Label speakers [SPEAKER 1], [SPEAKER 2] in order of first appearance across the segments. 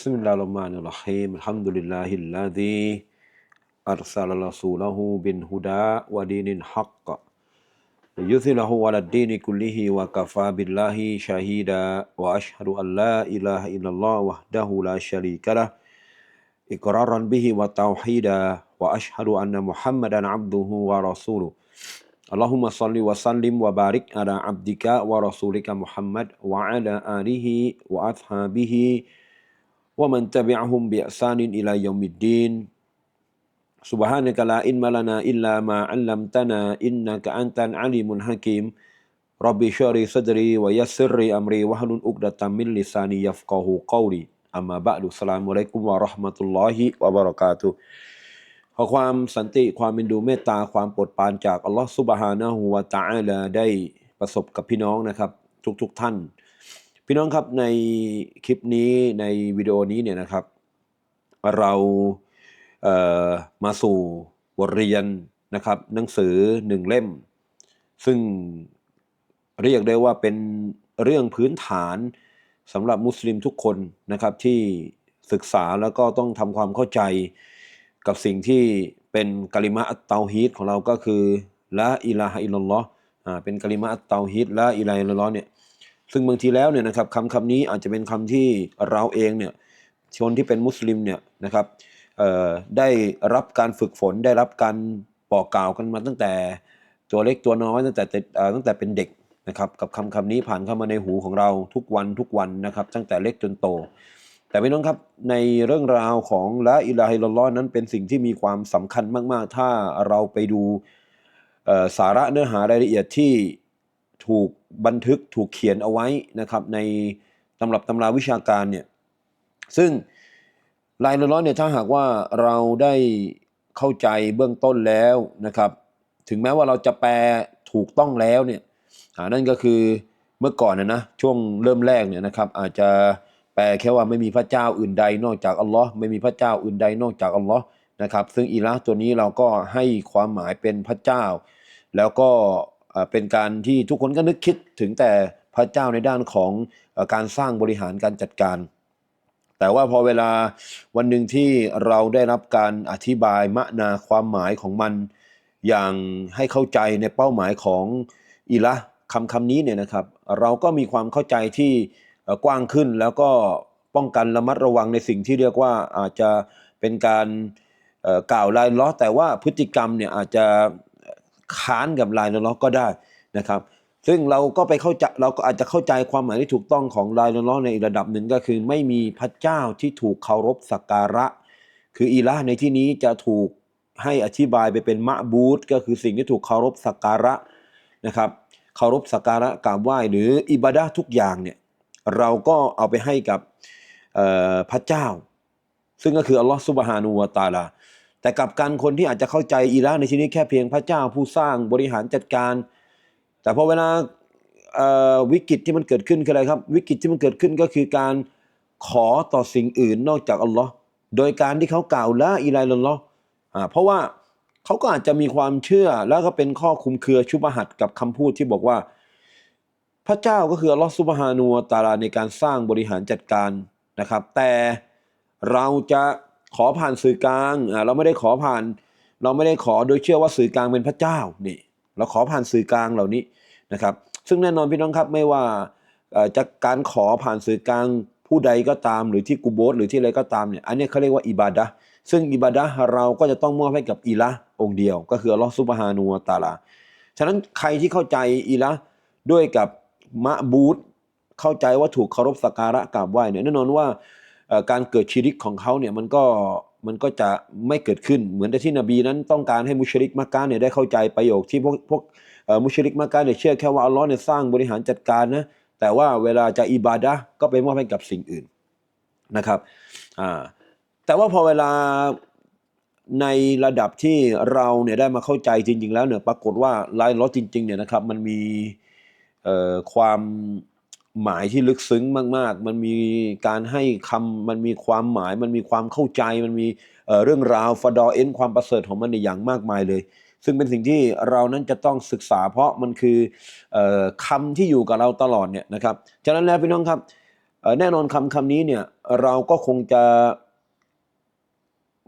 [SPEAKER 1] بسم الله الرحمن الرحيم الحمد لله الذي أرسل رسوله بالهدى ودين الحق ليظهره على الدين كله وكفى بالله شهيدا وأشهد أن لا إله إلا الله وحده لا شريك له إقرارا به وتوحيدا وأشهد أن محمدا عبده ورسوله اللهم صل وسلم وبارك على عبدك ورسولك محمد وعلى آله وأصحابه wa man tabi'ahum bi ihsanin ila yaumiddin subhanaka la in malana illa ma 'allamtana innaka antan 'alimun hakim rabbi shuri sadri wa yassirri amri wa hlun uqdatam min lisani yafqahu qawli amma ba'du assalamu alaikum wa rahmatullahi wa barakatuh ความสันติความมินดูเมตตาความโปรดปานจากอัลลอฮฺซุบฮานะฮูวาตาอัลลอฮได้ประสบกับพี่น้องนะครับ ทุกๆท,ท่าน พี่น้องครับในคลิปนี้ในวิดีโอนี้เนี่ยนะครับ เราเมาสู่บทเรียนนะครับ หนังสือหนึ่งเล่ม ซึ่งเรียกได้ว่าเป็นเรื่องพื้นฐานสำหรับมุสลิมทุกคนนะครับที่ศึกษาแล้วก็ต้องทำความเข้าใจกับสิ่งที่เป็นกลิมะอัตเตาฮีดของเราก็คือละอิลาฮะอิลลอฮ์อ่าเป็นกลิมะอัตเตาฮีดละอิลาฮะอิลลอฮ์เนี่ย ซึ่งบางทีแล้วเนี่ยนะครับคำคำนี้อาจจะเป็นคำที่เราเองเนี่ยชนที่เป็นมุสลิมเนี่ยนะครับได้รับการฝึกฝนได้รับการบอกกล่าวกันมาตั้งแต่ตัวเล็กตัวน้อยตั้งแต่ตั้งแต่เป็นเด็กนะครับกับคำคำนี้ผ่านเข้ามาในหูของเราทุกวันทุกวันนะครับ ตั้งแต่เล็กจนโต แต่พี่น้องครับในเรื่องราวของละอิลาฮิลลอฮ์นั้นเป็นสิ่งที่มีความสำคัญมาก ๆ ถ้าเราไปดูสาระเนื้อหารายละเอียดที่ ถูกบันทึกถูกเขียนเอาไว้นะครับในตำรับตำราวิชาการเนี่ยซึ่งลายละล้อเนี่ยถ้าหากว่าเราได้เข้าใจเบื้องต้นแล้วนะครับถึงแม้ว่าเราจะแปลถูกต้องแล้วเนี่ยนั่นก็คือเมื่อก่อนนะนะช่วงเริ่มแรกเนี่ยนะครับอาจจะแปลแค่ว่าไม่มีพระเจ้าอื่นใดนอกจากอัลลอฮ์ไม่มีพระเจ้าอื่นใดนอกจากอัลลอฮ์นะครับซึ่งอิละตัวนี้เราก็ให้ความหมายเป็นพระเจ้า แล้วก็ เป็นการที่ทุกคนก็นึกคิดถึงแต่พระเจ้าในด้านของอการสร้างบริหารการจัดการ แต่ว่าพอเวลาวันหนึ่งที่เราได้รับการอธิบายมะนาความหมายของมันอย่างให้เข้าใจในเป้าหมายของอิละคำคำนี้เนี่ยนะครับ เราก็มีความเข้าใจที่กว้างขึ้นแล้วก็ป้องกันระมัดระวังในสิ่งที่เรียกว่าอาจจะเป็นการกล่าวลายล้อแต่ว่าพฤติกรรมเนี่ยอาจจะ ค้านกับลายล้อก็ได้นะครับซึ่งเราก็ไปเข้าใจเราก็อาจจะเข้าใจความหมายที่ถูกต้องของลายล้อในอีกระดับหนึ่งก็คือ ไม่มีพระเจ้าที่ถูกเคารพสักการะ คืออิละในที่นี้จะถูกให้อธิบายไปเป็นมะบูตก็คือสิ่งที่ถูกเคารพสักการะนะครับเคารพสักการะกราบไหว้หรืออิบาดะทุกอย่างเนี่ยเราก็เอาไปให้กับพระเจ้า ซึ่งก็คืออัลลอฮ์ซุบฮานูวะตาลา แต่กับการคนที่อาจจะเข้าใจอิละห์ในที่นี้แค่เพียงพระเจ้าผู้สร้างบริหารจัดการ แต่พอเวลาวิกฤตที่มันเกิดขึ้นคืออะไรครับ วิกฤตที่มันเกิดขึ้นก็คือการขอต่อสิ่งอื่นนอกจากอัลลอฮ์โดยการที่เขากล่าวละอิลาฮอิลลัลลอฮ์เพราะว่าเขาก็อาจจะมีความเชื่อแล้วก็เป็นข้อคุมเครือชุบหัดกับคำพูดที่บอกว่า พระเจ้าก็คืออัลลอฮ์ซุบฮานูตาลาในการสร้างบริหารจัดการนะครับ แต่เราจะ ขอผ่านสื่อกลางเราไม่ได้ขอผ่าน เราไม่ได้ขอโดยเชื่อว่าสื่อกลางเป็นพระเจ้านี่ เราขอผ่านสื่อกลางเหล่านี้นะครับ ซึ่งแน่นอนพี่น้องครับไม่ว่าจะกการขอผ่านสื่อกลางผู้ใดก็ตามหรือที่กูโบสหรือที่อะไรก็ตามเนี่ยอันนี้เขาเรียกว่าอิบาดะซึ่งอิบาดะเราก็จะต้องมอบให้กับอิละองเดียว ก็คืออัลลอฮ์ซุบฮานูตาลาฉะนั้นใครที่เข้าใจอิละด้วยกับมะบูตเข้าใจว่าถูกเคารพสักการะกราบไหว้เนี่ยแน่นอนว่า การเกิดชีริกของเขาเนี่ยมันก็มันก็จะไม่เกิดขึ้นเหมือนที่นบีนั้นต้องการให้มุชริกมักกะเนี่ยได้เข้าใจประโยคที่พวกพวกมุชริกมักกะเนี่ยเชื่อแค่ว่าอัลลอฮ์เนี่ยสร้างบริหารจัดการนะแต่ว่าเวลาจะอิบาดะก็ไปมอบให้กับสิ่งอื่นนะครับแต่ว่าพอเวลาในระดับที่เราเนี่ยได้มาเข้าใจจริง ๆ แล้วเนี่ยปรากฏว่าลายล้อจริงๆเนี่ยนะครับมันมีความ หมายที่ลึกซึ้งมาก ๆ มันมีการให้คำมันมีความหมาย มันมีความเข้าใจ มันมีเเรื่องราวฟดอเอ็นความประเสริฐของมันในอย่างมากมายเลย ซึ่งเป็นสิ่งที่เรานั้นจะต้องศึกษา เพราะมันคืออ่อคำที่อยู่กับเราตลอดเนี่ยนะครับฉะนั้นแล้วพี่น้องครับแน่นอนคำคำนี้เนี่ยเราก็คงจะ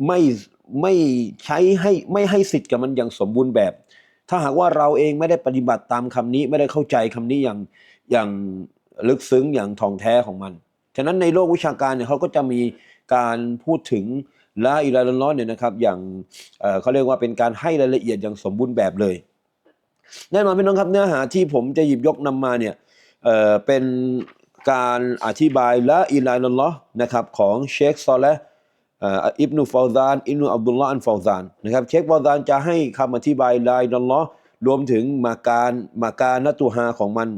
[SPEAKER 1] ไม่ไม่ใช้ให้ไม่ให้สิทธิ์กับมันอย่างสมบูรณ์แบบ ถ้าหากว่าเราเองไม่ได้ปฏิบัติตามคำนี้ไม่ได้เข้าใจคำนี้อย่างอย่าง ลึกซึ้งอย่างท่องแท้ของมัน ฉะนั้นในโลกวิชาการเนี่ยเขาก็จะมีการพูดถึงละอิลาฮอิลลัลลอเนี่ยนะครับอย่างเเขาเรียกว่าเป็นการให้รายละเอียดอย่างสมบูรณ์แบบเลยแน่นอนพี่น้องครับเนื้อหาที่ผมจะหยิบยกนำมาเนี่ยเเป็นการอธิบายละอิลาฮอิลลัลลอนะครับของเชคซอลและอิบนุฟาวซานอิบนุอับดุลลาอันฟาวซานนะครับเชคฟาวซานจะให้คำอธิบายละอิลาฮอิลลัลลอรวมถึงมาการมาการนตุฮาของมัน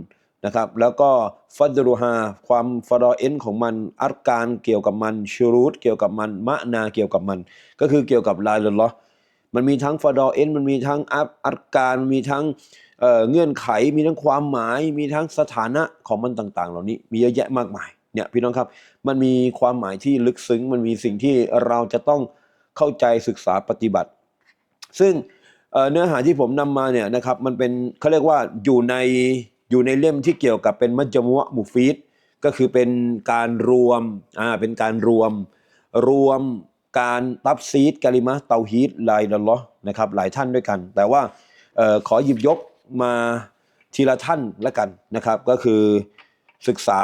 [SPEAKER 1] นะครับ แล้วก็ฟัดรุฮาความฟารอเอ็นของมันอัรการเกี่ยวกับมันชูรูตเกี่ยวกับมันมะนาเกี่ยวกับมัน ก็คือเกี่ยวกับลาฮอิลลอมันมีทั้งฟาดอเอ็นมันมีทั้งอัพอัดการมีทั้งเเงื่อนไข มีทั้งความหมาย มีทั้งสถานะของมันต่าง ๆ เหล่านี้มีเยอะแยะมากมายเนี่ยพี่น้องครับ มันมีความหมายที่ลึกซึ้ง มันมีสิ่งที่เราจะต้องเข้าใจศึกษาปฏิบัติ ซึ่งเเนื้อหาที่ผมนำมาเนี่ยนะครับมันเป็นเขาเรียกว่าอยู่ใน อยู่ในเล่มที่เกี่ยวกับเป็นมัจมุะมุฟีดก็คือเป็นการรวมอ่าเป็นการรวมรวมการตับซีดกะลิมะเตาฮีดลายละลอนะครับหลายท่านด้วยกัน แต่ว่าออขอหยิบยกมาทีละท่านละกันนะครับ ก็คือศึกษา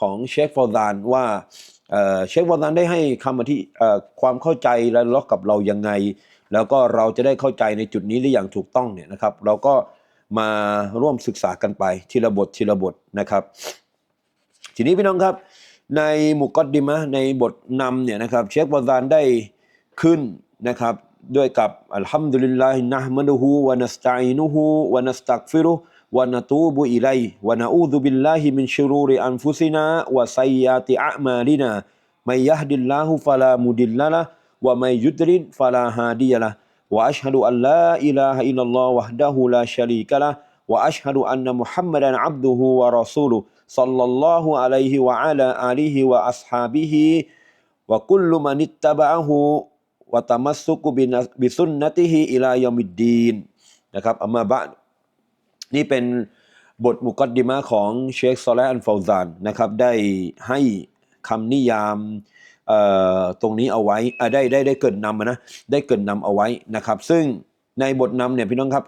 [SPEAKER 1] ของเชคฟอร์ดานว่าเชคฟอร์ดานได้ให้คำอธิความเข้าใจและล็อกกับเรายังไง แล้วก็เราจะได้เข้าใจในจุดนี้ได้อย่างถูกต้องเนี่ยนะครับ เราก็ มาร่วมศึกษากันไปทีละบททีละบทนะครับ ทีนี้พี่น้องครับ ในมุกอดดิมะในบทนำเนี่ยนะครับ เชคบอซานได้ขึ้นนะครับด้วยกับอัลฮัมดุลิลลาฮินะห์มะดุฮูวะนัสตะอีนุฮูวะนัสตักฟิรุวะนะตูบุอิไลวะนะอูซุบิลลาฮิมินชุรูริอันฟุซินาวะซัยาติอะมาลินามัยยะฮดิลลาฮุฟะลามุดิลละละวะมัยยุดรินฟะลาฮาดิยะละ วะอัชฮะดุอัลลาอิลาฮะอิลลัลลอฮ์วะฮดะฮูลาชะรีกะละ وأشهد أن محمدا عبده ورسوله صلى الله عليه وعلى آله وأصحابه وكل من اتبعه وتمسك بن- بسنته إلى يوم الدين นะครับอัมมาบะดนี่เป็นบทมุกอดดิมะของเชคซอลและอันฟาวซานนะครับได้ให้คำนิยามเอ่อ ตรงนี้เอาไว้ได้ได้ได้เกินนำนะได้เกินนำเอาไว้นะครับ ซึ่งในบทนำเนี่ยพี่น้องครับ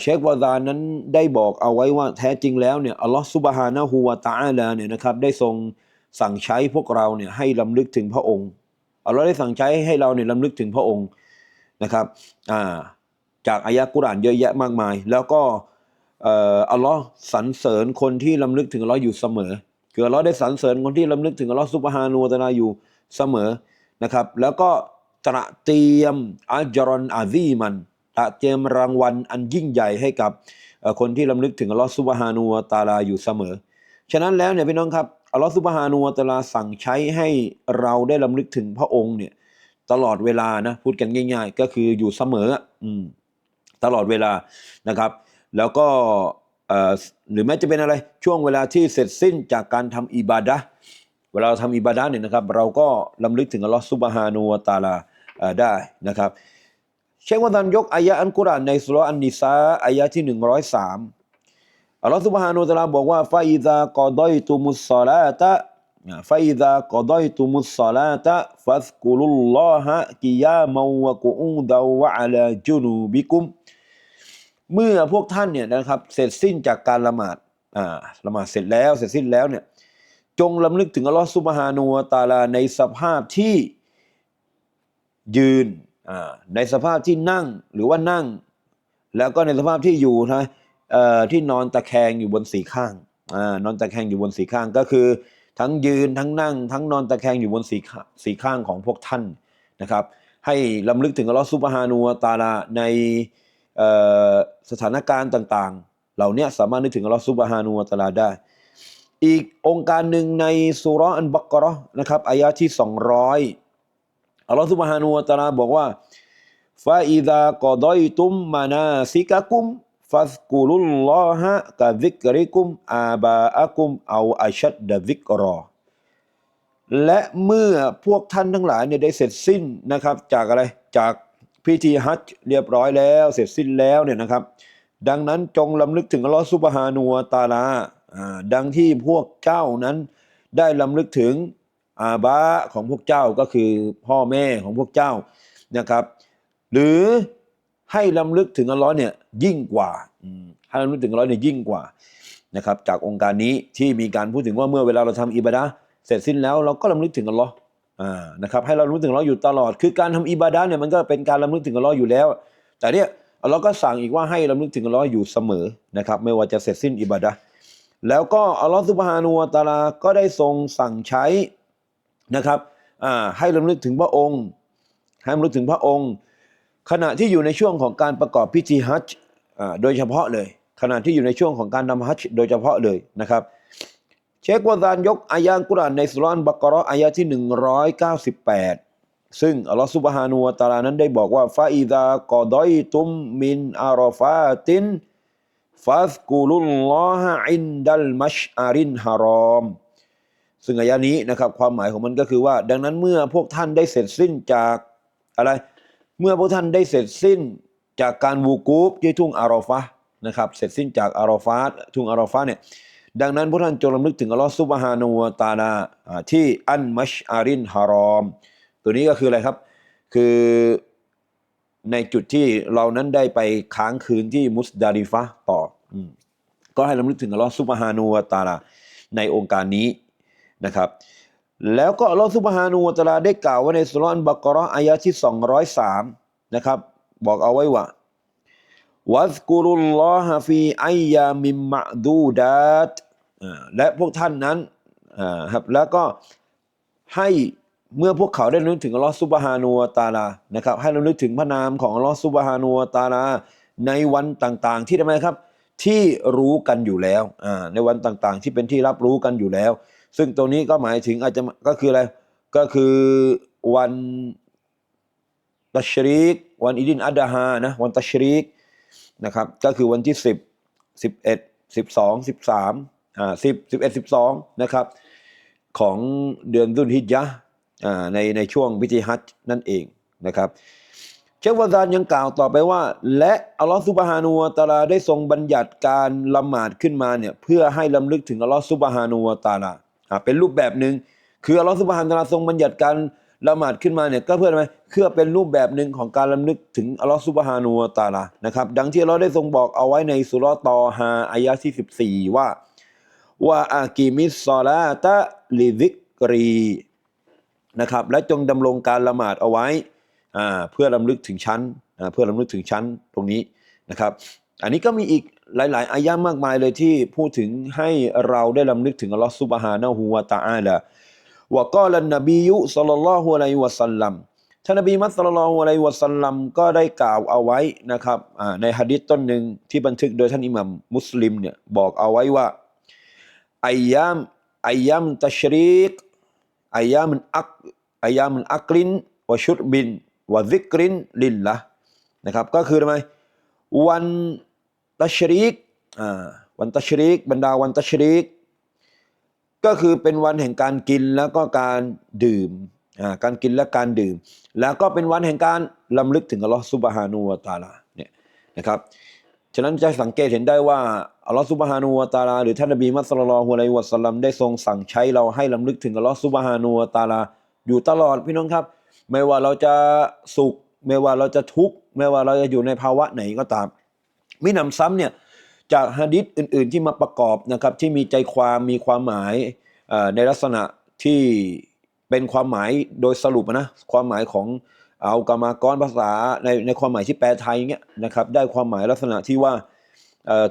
[SPEAKER 1] เชควาซานนั้นได้บอกเอาไว้ว่าแท้จริงแล้วเนี่ยอัลลอฮฺซุบฮานะฮูวาตาอาลาเนี่ยนะครับได้ทรงสั่งใช้พวกเราเนี่ยให้ลำลึกถึงพระองค์อัลลอฮ์ได้สั่งใช้ให้เราเนี่ยลำลึกถึงพระองค์นะครับาจากอายะกุรานเยอะแยะมากมาย แล้วก็อัลลอฮ์สรรเสริญคนที่ลำลึกถึงอัลลอฮ์อยู่เสมอ คืออัลลอฮ์ได้สรรเสริญคนที่ลำลึกถึงอัลลอฮ์ซุบฮานูตะอาลาอยู่เสมอนะครับ แล้วก็ตระเตรียมอัจรอนอาซีมันตระเตรียมรางวัลอันยิ่งใหญ่ให้กับคนที่ลำลึกถึงอัลลอฮฺซุบฮานูตะอาลาอยู่เสมอ ฉะนั้นแล้วเนี่ยพี่น้องครับอัลลอฮฺซุบฮานูตะอาลาสั่งใช้ให้เราได้ลำลึกถึงพระองค์เนี่ยตลอดเวลานะพูดกันง่าย ๆ ก็คืออยู่เสมออืมตลอดเวลานะครับ แล้วก็ หรือแม้จะเป็นอะไรช่วงเวลาที่เสร็จสิ้นจากการทำอิบาดะห์เวลาเราทำอิบาดะห์เนี่ยนะครับ เราก็ลำลึกถึงอัลลอฮฺซุบฮานูวตาลาได้นะครับ เชควันตันยกอายะอันกุรานในสุรอันนิสาอายะที่ 103อัลลอฮฺซุบฮานุวตาลาบอกว่าฟาอิซากอดอยตุมุสซอลาตะฟาอิซากอดอยตุมุสซอลาตะฟัสกุลุลลอฮะกิยามัวะกุอูดาวะอะลาจุนูบิกุม เมื่อพวกท่านเนี่ยนะครับเสร็จสิ้นจากการละหมาดอ่าละหมาดเสร็จแล้วเสร็จสิ้นแล้วเนี่ยจงลำลึกถึงอัลลอฮฺซุบฮานูวะตาลาในสภาพที่ยืนอ่าในสภาพที่นั่งหรือว่านั่ง แล้วก็ในสภาพที่อยู่นะเอ่อที่นอนตะแคงอยู่บนสีข้างอ่านอนตะแคงอยู่บนสีข้างก็คือ ทั้งยืนทั้งนั่ง ทั้งนอนตะแคงอยู่บนสีข้างสีข้างของพวกท่านนะครับ ให้ลำลึกถึงอัลลอฮฺซุบฮานูวะตาลาใน สถานการณ์ต่างๆ เหล่านี้สามารถนึกถึงอัลลอฮฺซุบฮานูวะตะลาได้ อีกองค์การหนึ่งในสุรอันบักราะห์นะครับอายะที่ 200อัลลอฮฺซุบฮานูวะตะลาบอกว่าฟาอิซากอดอยตุมมานาซิกะกุมฟัสกุลุลลอฮะกะซิกริกุมอาบาอะกุมเอาอัชัดดะซิกรอและเมื่อพวกท่านทั้งหลายเนี่ยได้เสร็จสิ้นนะครับ จากอะไรจาก พิธีฮัจญ์เรียบร้อยแล้วเสร็จสิ้นแล้วเนี่ยนะครับ ดังนั้นจงลำลึกถึงอัลลอฮฺซุบฮานูวตาลาดังที่พวกเจ้านั้นได้ลำลึกถึงอาบะของพวกเจ้าก็คือพ่อแม่ของพวกเจ้านะครับ หรือให้ลำลึกถึงอัลลอฮ์เนี่ยยิ่งกว่าให้ลำลึกถึงอัลลอฮ์เนี่ยยิ่งกว่านะครับ จากองค์การนี้ที่มีการพูดถึงว่าเมื่อเวลาเราทำอิบาดะเสร็จสิ้นแล้วเราก็ลำลึกถึงอัลลอฮ์ นะครับให้เราลำลึกถึงอัลลอยู่ตลอด คือการทำอิบาดะเนี่ยมันก็เป็นการลำลึกถึงอัลลอยู่แล้ว แต่เนี่ยอัลลอฮ์ก็สั่งอีกว่าให้ลำลึกถึงอัลลอยู่เสมอนะครับ ไม่ว่าจะเสร็จสิ้นอิบาดะแล้วก็อัลลอฮ์ซุบฮานูตะอาลาก็ได้ทรงสั่งใช้นะครับให้ลำลึกถึงพระองค์ ให้ลำลึกถึงพระองค์ ขณะที่อยู่ในช่วงของการประกอบพิธีฮัจญ์โดยเฉพาะเลย ขณะที่อยู่ในช่วงของการทำฮัจญ์โดยเฉพาะเลยนะครับ เชควาซานยกอายะห์กุรานในสุรานบักราะห์อายะห์ที่ 198 ซึ่งอัลลอฮฺซุบฮานูวะตาลานั้นได้บอกว่าฟาอิดากอดอยตุมมินอารอฟาตินฟัสกุลุลลอฮะอินดัลมัชอารินฮารอมซึ่งอายะนี้นะครับความหมายของมันก็คือว่า ดังนั้นเมื่อพวกท่านได้เสร็จสิ้นจากอะไร เมื่อพวกท่านได้เสร็จสิ้นจากการวูกูฟที่ทุ่งอารอฟะนะครับ เสร็จสิ้นจากอารอฟาตทุ่งอารอฟะเนี่ย ดังนั้นพวกท่านจงรำลึกถึงอัลลอฮฺซุบฮานาอูตาลาที่อันมัชอารินฮารอม ตัวนี้ก็คืออะไรครับ คือในจุดที่เรานั้นได้ไปค้างคืนที่มุสดาริฟะต่ออก็ให้รำลึกถึงอัลลอฮฺซุบฮานาอูตาลาในองค์การนี้นะครับ แล้วก็อัลลอฮฺซุบฮานาอูตาลาได้กล่าวไว้ในสุรานบักราะอายะที่ 203 นะครับ บอกเอาไว้ว่าวัสกุรุลลอฮะฟีอัยามิมมะดูดัต และพวกท่านนั้นครับแล้วก็ให้เมื่อพวกเขาได้นึกถึงอัลลอฮฺซุบฮานูวตาลานะครับให้เรานึกถึงพระนามของอัลลอฮฺซุบฮานูวตาลาในวันต่างๆ ที่ทำไมครับที่รู้กันอยู่แล้วในวันต่างๆ ที่เป็นที่รับรู้กันอยู่แล้ว ซึ่งตรงนี้ก็หมายถึงอาจจะก็คืออะไรก็คือวันตัชรีกวันอีดินอัดฮานะวันตัชรีกนะครับก็คือวันที่ 10 11 12 13 อ่า10 11 12นะครับของเดือนดุลฮิจญะห์อ่าในในช่วงพิธีฮัจนั่นเองนะครับ เชควาซานยังกล่าวต่อไปว่า และอัลลอฮฺซุบฮานูตะอาลาได้ทรงบัญญัติการละหมาดขึ้นมาเนี่ยเพื่อให้ลำลึกถึงอัลลอฮฺซุบฮานูตะอาลาอ่าเป็นรูปแบบหนึ่งคืออัลลอฮฺซุบฮานูตะอาลาทรงบัญญัติการละหมาดขึ้นมาเนี่ยก็เพื่ออะไรเพื่อเป็นรูปแบบหนึ่งของการลำลึกถึงอัลลอฮฺซุบฮานูตะอาลานะครับดังที่เราได้ทรงบอกเอาไว้ในสุรตอฮาอายะที่ 14 ว่า ว่าอากิมิสซอลาตะลิซิกรีนะครับและจงดำรงการละหมาดเอาไว้เพื่อลำลึกถึงชั้นเพื่อลำลึกถึงชั้นตรงนี้นะครับ อันนี้ก็มีอีกหลาย ๆ อายะมากมายเลยที่พูดถึงให้เราได้ลำลึกถึงอัลลอฮฺซุบฮานะฮูวะตะอาลาวะกอลันนบียุศ็อลลัลลอฮุอะลัยฮิวะสัลลัมท่านนบีมัสลลัลลอฮุอะลัยฮิวะสัลลัมก็ได้กล่าวเอาไว้นะครับในหะดีษต้นหนึ่งที่บันทึกโดยท่านอิหมัมมุสลิมเนี่ยบอกเอาไว้ว่า อายามอายามตัชรีกอายามอักอายามอักลินวชุรบินวซิกรินลิลละนะครับก็คือทำไมวันตัชรีกอ่าวันตัชรีกบรรดาวันตัชรีกก็คือเป็นวันแห่งการกินแล้วก็การดื่มอ่าการกินและการดื่ม แล้วก็เป็นวันแห่งการลำลึกถึงอัลลอฮฺซุบฮานูวะตะอาลาเนี่ยนะครับฉะนั้นจะสังเกตเห็นได้ว่า อัลลอฮฺซุบฮานูวะตาลาหรือท่านนบีมุฮัมมัดศ็อลลัลฮุอะลัยวะสัลลัมได้ทรงสั่งใช้เราให้ลำลึกถึงอัลลอฮฺซุบฮานูวะตาลาอยู่ตลอดพี่น้องครับ ไม่ว่าเราจะสุข ไม่ว่าเราจะทุกข์ไม่ว่าเราจะอยู่ในภาวะไหนก็ตามมิหนำซ้ำเนี่ยจากฮะดิษอื่น ๆ ที่มาประกอบนะครับที่มีใจความมีความหมายในลักษณะที่เป็นความหมายโดยสรุปนะความหมายของเอากรรมากรภาษาในในความหมายที่แปลไทยเงี้ยนะครับได้ความหมายลักษณะที่ว่า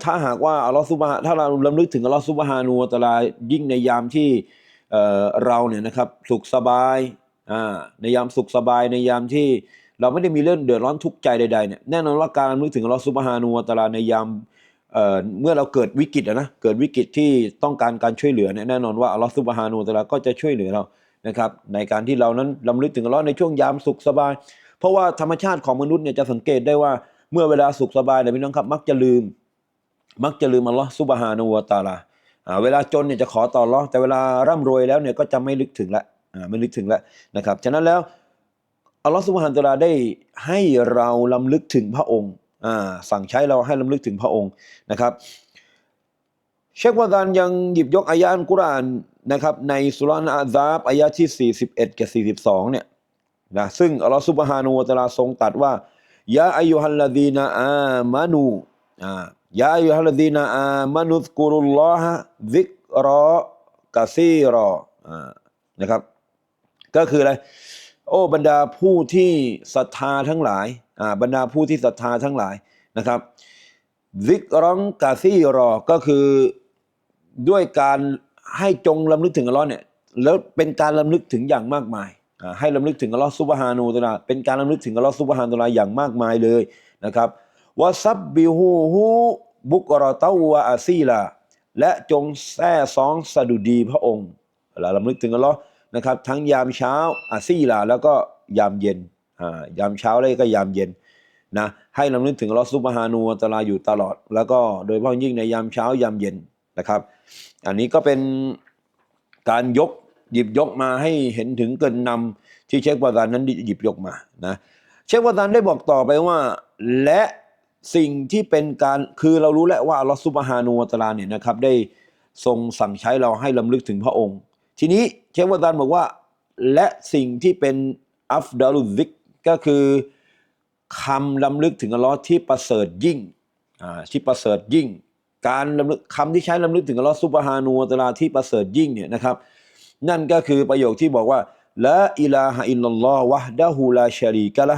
[SPEAKER 1] ถ้าหากว่าอัลลอฮฺซุบฮาถ้าเราลำลึกถึงอัลลอฮฺซุบฮานูวะตะลายิ่งในยามที่เราเนี่ยนะครับสุขสบายในยามสุขสบายในยามที่เราไม่ได้มีเรื่องเดือดร้อนทุกข์ใจใดๆเนี่ยแน่นอนว่าการรำลึกถึงอัลลอฮฺซุบฮานูวะตะลาในยามเเมื่อเราเกิดวิกฤตนะเกิดวิกฤตที่ต้องการการช่วยเหลือเนี่ยแน่นอนว่าอัลลอฮฺซุบฮานูวะตะลาก็จะช่วยเหลือเรานะครับในการที่เรานั้นลำลึกถึงอัลลอฮ์ในช่วงยามสุขสบาย เพราะว่าธรรมชาติของมนุษย์เนี่ยจะสังเกตได้ว่าเมื่อเวลาสุขสบายเนี่ยพี่น้องครับมักจะลืม มักจะลืมอัลลอฮ์ซุบฮานูวะตาลาเวลาจนเนี่ยจะขอต่ออัลอแต่เวลาร่ำรวยแล้วเนี่ยก็จะไม่ลึกถึงละไม่ลึกถึงละนะครับฉะนั้นแล้วอัลลอฮฺสุบฮานตะอาลาได้ให้เราลำลึกถึงพระองค์สั่งใช้เราให้ลำลึกถึงพระองค์นะครับ เชควาดานยังหยิบยกอายะอัลกุรอานนะครับในสุรานอาซาบอายะที่ 41 กับ 42เนี่ยนะซึ่งอัลลอฮฺซุบฮานูวะตะอาลาทรงตัดว่ายาอายุฮัลลดีนาอามานูอ่า ยาอายุฮัลดีนาอามานุสกุรุลลอฮะซิกรอกะซีรออ่านะครับ ก็คืออะไร โอ้บรรดาผู้ที่ศรัทธาทั้งหลายอ่าบรรดาผู้ที่ศรัทธาทั้งหลายนะครับซิกรองกาซีรอก็คือด้วยการให้จงลำลึกถึงอัลลอฮ์เนี่ยแล้วเป็นการลำลึกถึงอย่างมากมายอ่าให้ลำลึกถึงอัลลอฮ์ซุบฮานูตะลาเป็นการลำลึกถึงอัลลอฮ์ซุบฮานูตะลาอย่างมากมายเลยนะครับ วะซับบิฮูฮูบุกรอตาวะอาซีลา และจงแซ่ซองสะดุดีพระองค์เวลาลำลึกถึงอัลลอฮ์นะครับ ทั้งยามเช้าอาซีลา แล้วก็ยามเย็นอ่ายามเช้าแล้วก็ยามเย็นนะให้ลำลึกถึงอัลลอฮ์ซุบฮานูตะลาอยู่ตลอด แล้วก็โดยเฉพาะยิ่งในยามเช้ายามเย็นนะครับ อันนี้ก็เป็นการยกหยิบยกมาให้เห็นถึงเกินนำที่เชควาซานนั้นหยิบยกมานะเชควาซานได้บอกต่อไปว่าและ สิ่งที่เป็นการคือเรารู้แล้วว่าลอฮ์ซุบฮานูวะตลาเนี่ยนะครับได้ทรงสั่งใช้เราให้ลำลึกถึงพระองค์ ทีนี้เชควาซานบอกว่า และสิ่งที่เป็นอัฟดาลุซิกก็คือคำลำลึกถึงอัลลอฮ์ที่ประเสริฐยิ่งอ่าที่ประเสริฐยิ่ง การลำลึกคำที่ใช้ลำลึกถึงอัลลอฮ์ซุบฮานูวะตลาที่ประเสริฐยิ่งเนี่ยนะครับ นั่นก็คือประโยคที่บอกว่าละอิลาฮะอิลลัลลอฮ์วะฮดะฮูลาชารีกะละ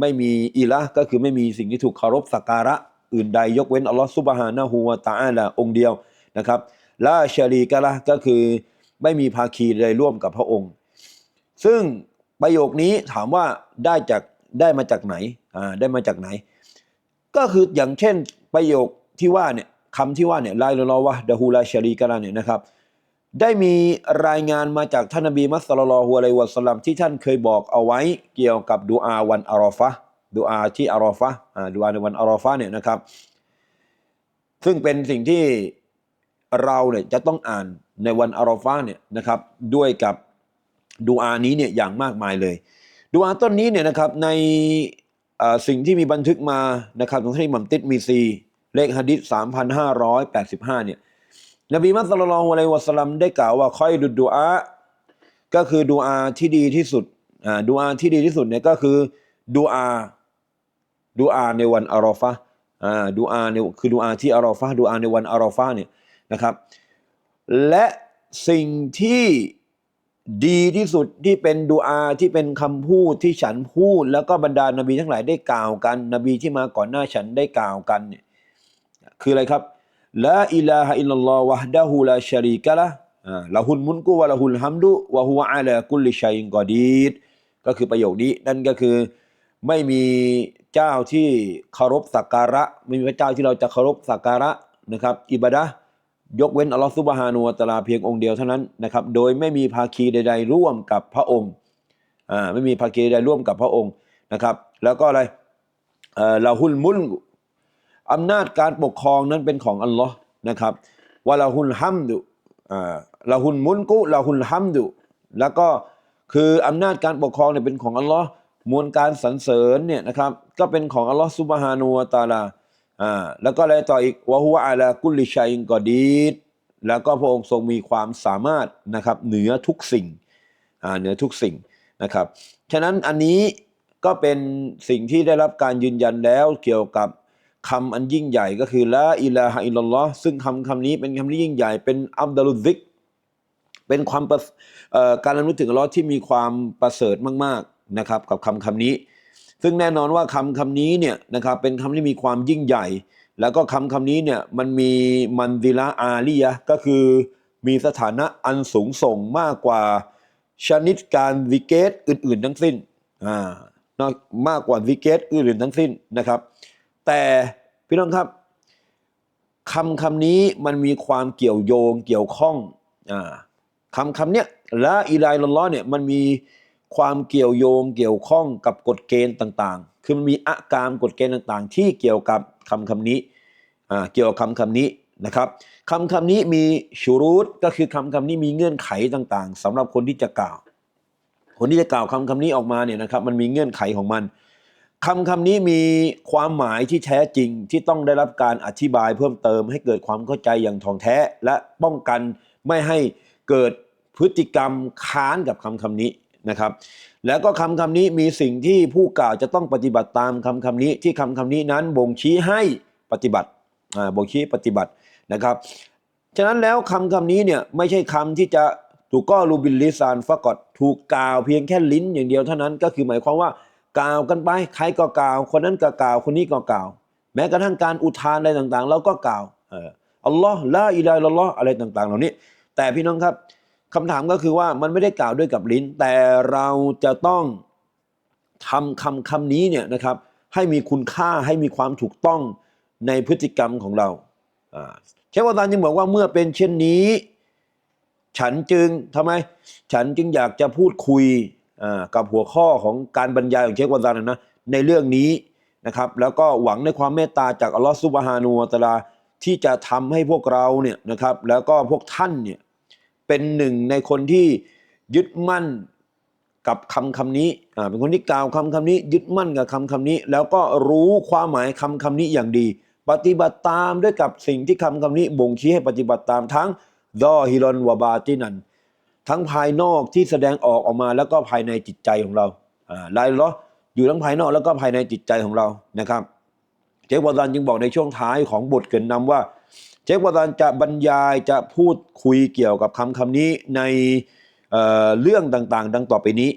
[SPEAKER 1] ไม่มีอิละก็คือไม่มีสิ่งที่ถูกเคารพสักการะอื่นใดยกเว้นอัลลอฮ์ซุบฮานะฮูวะตะอาลาองค์เดียวนะครับลาชารีกะละก็คือไม่มีภาคีใดร่วมกับพระองค์ ซึ่งประโยคนี้ถามว่าได้จากได้มาจากไหนอ่าได้มาจากไหน ก็คืออย่างเช่นประโยคที่ว่าเนี่ยคำที่ว่าเนี่ยลาอิลลัลอวะดะฮูลาชารีกะละเนี่ยนะครับ ได้มีรายงานมาจากท่านนบีมัสลลัลลอฮุอะลัยวะสัลลัมที่ท่านเคยบอกเอาไว้เกี่ยวกับดูอาวันอารอฟะดูอาที่อารอฟะอ่าดูอาในวันอารอฟะเนี่ยนะครับ ซึ่งเป็นสิ่งที่เราเนี่ยจะต้องอ่านในวันอารอฟะเนี่ยนะครับด้วยกับดูอานี้เนี่ยอย่างมากมายเลยดูอาต้นนี้เนี่ยนะครับในสิ่งที่มีบันทึกมานะครับของท่านอิหมัมติดมีซีเลขหะดิษ3,585เนี่ย นบีมัสลลัลลอฮุอะลัยวะสัลลัมได้กล่าวว่าคอยดุดดูอาก็คือดูอาที่ดีที่สุดอ่าดูอาที่ดีที่สุดเนี่ยก็คือดูอาดูอาในวันอารอฟะอ่าดูอาในคือดูอาที่อารอฟะดูอาในวันอารอฟะเนี่ยนะครับ และสิ่งที่ดีที่สุดที่เป็นดูอาที่เป็นคำพูดที่ฉันพูด แล้วก็บรรดานบีทั้งหลายได้กล่าวกัน นบีที่มาก่อนหน้าฉันได้กล่าวกันเนี่ยคืออะไรครับ ละอิลาฮะอิลลัลลอฮ์วะฮดะฮูลาชารีกะละห์อ่าละฮุลมุนกุวะละฮุลฮัมดุวะฮุวะอาลากุลิชัยอินกอดีดก็คือประโยคนี้นั่นก็คือไม่มีเจ้าที่เคารพสักการะ ไม่มีพระเจ้าที่เราจะเคารพสักการะนะครับ อิบาดะห์ยกเว้นอัลลอฮฺซุบฮานูวะตะอาลาเพียงองค์เดียวเท่านั้นนะครับ โดยไม่มีภาคีใด ๆ ร่วมกับพระองค์อ่าไม่มีภาคีใดร่วมกับพระองค์นะครับ แล้วก็อะไรเอ่อละฮุลมุลก อำนาจการปกครองนั้นเป็นของอัลลอฮ์นะครับวะลาฮุลฮัมดุอ่าละฮุลมุนกุละฮุลฮัมดุแล้วก็คืออำนาจการปกครองเนี่ยเป็นของอัลลอฮ์มวลการสรรเสริญเนี่ยนะครับก็เป็นของอัลลอฮ์ซุบฮานูวตาลาอ่าแล้วก็อะไรต่ออีกวะฮุวะอาลากุลิชัยกอดีดแล้วก็พระองค์ทรงมีความสามารถนะครับเหนือทุกสิ่งอ่าเหนือทุกสิ่งนะครับฉะนั้นอันนี้ก็เป็นสิ่งที่ได้รับการยืนยันแล้วเกี่ยวกับ คำอันยิ่งใหญ่ก็คือละอิลาฮะอิลลัลลอฮ์ซึ่งคำคำนี้เป็นคำที่ยิ่งใหญ่เป็นอัฟดัลุซิกเป็นความประการระลึกถึงอัลลอฮ์ที่มีความประเสริฐมากๆนะครับ กับคำคำนี้ ซึ่งแน่นอนว่าคำคำนี้เนี่ยนะครับเป็นคำที่มีความยิ่งใหญ่ แล้วก็คำคำนี้เนี่ยมันมีมันดิละอาลียะก็คือมีสถานะอันสูงส่งมากกว่าชนิดการวิเกตอื่น ๆ ทั้งสิ้นอ่านอกมากกว่าวิเกตอื่นๆทั้งสิ้นนะครับ แต่พี่น้องครับคำคำนี้มันมีความเกี่ยวโยงเกี่ยวข้องอ่าคำคำเนี้ยละอิลาอิลลัลลอเนี่ยมันมีความเกี่ยวโยงเกี่ยวข้องกับกฎเกณฑ์ต่าง ๆ คือมันมีอาการกฎเกณฑ์ต่างๆ ที่เกี่ยวกับคำคำนี้อ่าเกี่ยวกับคำคำนี้นะครับคำคำนี้มีชูรูตก็คือคำคำนี้มีเงื่อนไขต่าง ๆสำหรับคนที่จะกล่าว คนที่จะกล่าวคำคำนี้ออกมาเนี่ยนะครับ มันมีเงื่อนไขของมัน คำคำนี้มีความหมายที่แท้จริงที่ต้องได้รับการอธิบายเพิ่มเติมให้เกิดความเข้าใจอย่างถ่องแท้ และป้องกันไม่ให้เกิดพฤติกรรมค้านกับคำคำนี้นะครับ แล้วก็คำคำนี้มีสิ่งที่ผู้กล่าวจะต้องปฏิบัติตามคำคำนี้ที่คำคำนี้นั้นบ่งชี้ให้ปฏิบัติบ่งชี้ปฏิบัตินะครับ ฉะนั้นแล้วคำคำนี้เนี่ยไม่ใช่คำที่จะถูกก็รูบิลลิซานฟะกอดถูกกล่าวเพียงแค่ลิ้นอย่างเดียวเท่านั้นก็คือหมายความว่า กล่าวกันไปใครก็กล่าว คนนั้นก็กล่าว คนนี้ก็กล่าว แม้กระทั่งการอุทานอะไรต่างๆ เราก็กล่าวเอออัลลอฮ์ละอิลาอัลลอฮ์อะไรต่าง ๆ เหล่านี้ แต่พี่น้องครับคำถามก็คือว่ามันไม่ได้กล่าวด้วยกับลิ้น แต่เราจะต้องทำคำคำนี้เนี่ยนะครับ ให้มีคุณค่าให้มีความถูกต้องในพฤติกรรมของเราอ่าเชฟวาตานจึงบอกว่าเมื่อเป็นเช่นนี้ ฉันจึงทำไม ฉันจึงอยากจะพูดคุย กับหัวข้อของการบรรยายของเชฟวาตานนะในเรื่องนี้นะครับ แล้วก็หวังในความเมตตาจากอัลลอฮฺซุบฮานูวะตะอาลาที่จะทำให้พวกเราเนี่ยนะครับ แล้วก็พวกท่านเนี่ยเป็นหนึ่งในคนที่ยึดมั่นกับคำคำนี้อ่าเป็นคนที่กล่าวคำคำนี้ ยึดมั่นกับคำคำนี้ แล้วก็รู้ความหมายคำคำนี้อย่างดี ปฏิบัติตามด้วยกับสิ่งที่คำคำนี้บ่งชี้ให้ปฏิบัติตามทั้งดอฮิรอนวะบาตินัน ทั้งภายนอกที่แสดงออกออกมาแล้วก็ภายในจิตใจของเราอ่าลายล้ออยู่ทั้งภายนอกแล้วก็ภายในจิตใจของเรานะครับเจควาดานจึงบอกในช่วงท้ายของบทเกินนำว่าเจควาดานจะบรรยายจะพูดคุยเกี่ยวกับคำคำนี้ในเเรื่องต่างๆ ดังต่อไปนี้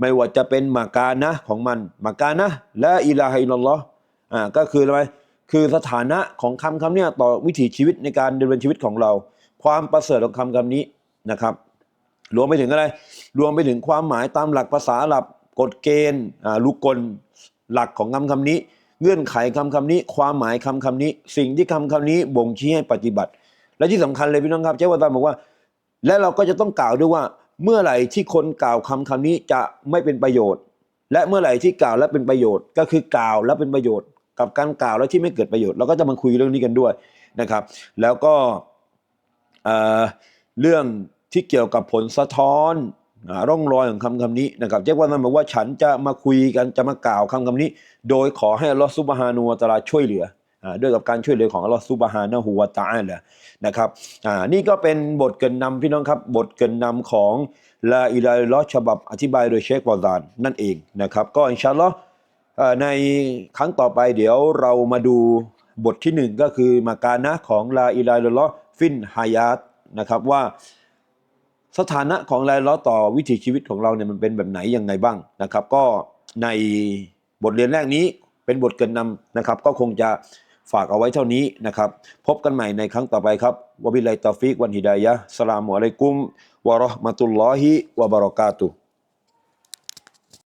[SPEAKER 1] ไม่ว่าจะเป็นมากานะของมันมากานะและอิลาฮิลลอฮ์อ่าก็คืออะไรคือสถานะของคำคำนี้ต่อวิถีชีวิตในการดำเนินชีวิตของเรา ความประเสริฐของคำคำนี้นะครับ รวมไปถึงอะไร รวมไปถึงความหมายตามหลักภาษาหรับกฎเกณฑ์ลูกกลหลักของคำคำนี้ เงื่อนไขคำคำนี้ ความหมายคำคำนี้ สิ่งที่คำคำนี้บ่งชี้ให้ปฏิบัติ และที่สำคัญเลยพี่น้องครับเจ้าวาตาบอกว่า และเราก็จะต้องกล่าวด้วยว่า เมื่อไหร่ที่คนกล่าวคำคำนี้จะไม่เป็นประโยชน์ และเมื่อไหร่ที่กล่าวและเป็นประโยชน์ ก็คือกล่าวและเป็นประโยชน์ กับการกล่าวแล้วที่ไม่เกิดประโยชน์เราก็จะมาคุยเรื่องนี้กันด้วยนะครับ แล้วก็เรื่อง ที่เกี่ยวกับผลสะท้อนร่องรอยของคำคำนี้นะครับเจ้าว่านั้นบอกว่าฉันจะมาคุยกันจะมากล่าวคำคำนี้ โดยขอให้อัลลอฮฺซุบฮานูวะตะอาลาช่วยเหลืออด้วยกับการช่วยเหลือของอัลลอฮฺซุบฮานะฮูวะตะอาลานะครับนี่ก็เป็นบทเกินนำพี่น้องครับ บทเกินนำของลาอิลาลลอฉบับอธิบายโดยเชควาซานนั่นเองนะครับ ก็อินชาอัลลอฮ์เอ่อในครั้งต่อไปเดี๋ยวเรามาดูบทที่หนึ่งก็คือมาการนะของลาอิลาลลอฟินฮายาตนะครับว่า สถานะของลายล้อต่อวิถีชีวิตของเราเนี่ยมันเป็นแบบไหนยังไงบ้างนะครับ ก็ในบทเรียนแรกนี้เป็นบทเกินนำนะครับ ก็คงจะฝากเอาไว้เท่านี้นะครับ พบกันใหม่ในครั้งต่อไปครับวบิไลตอฟิกวันฮิดายะสลามุอะลัยกุมวะเราะห์มะตุลลอฮิวะบะเราะกาตุฮ์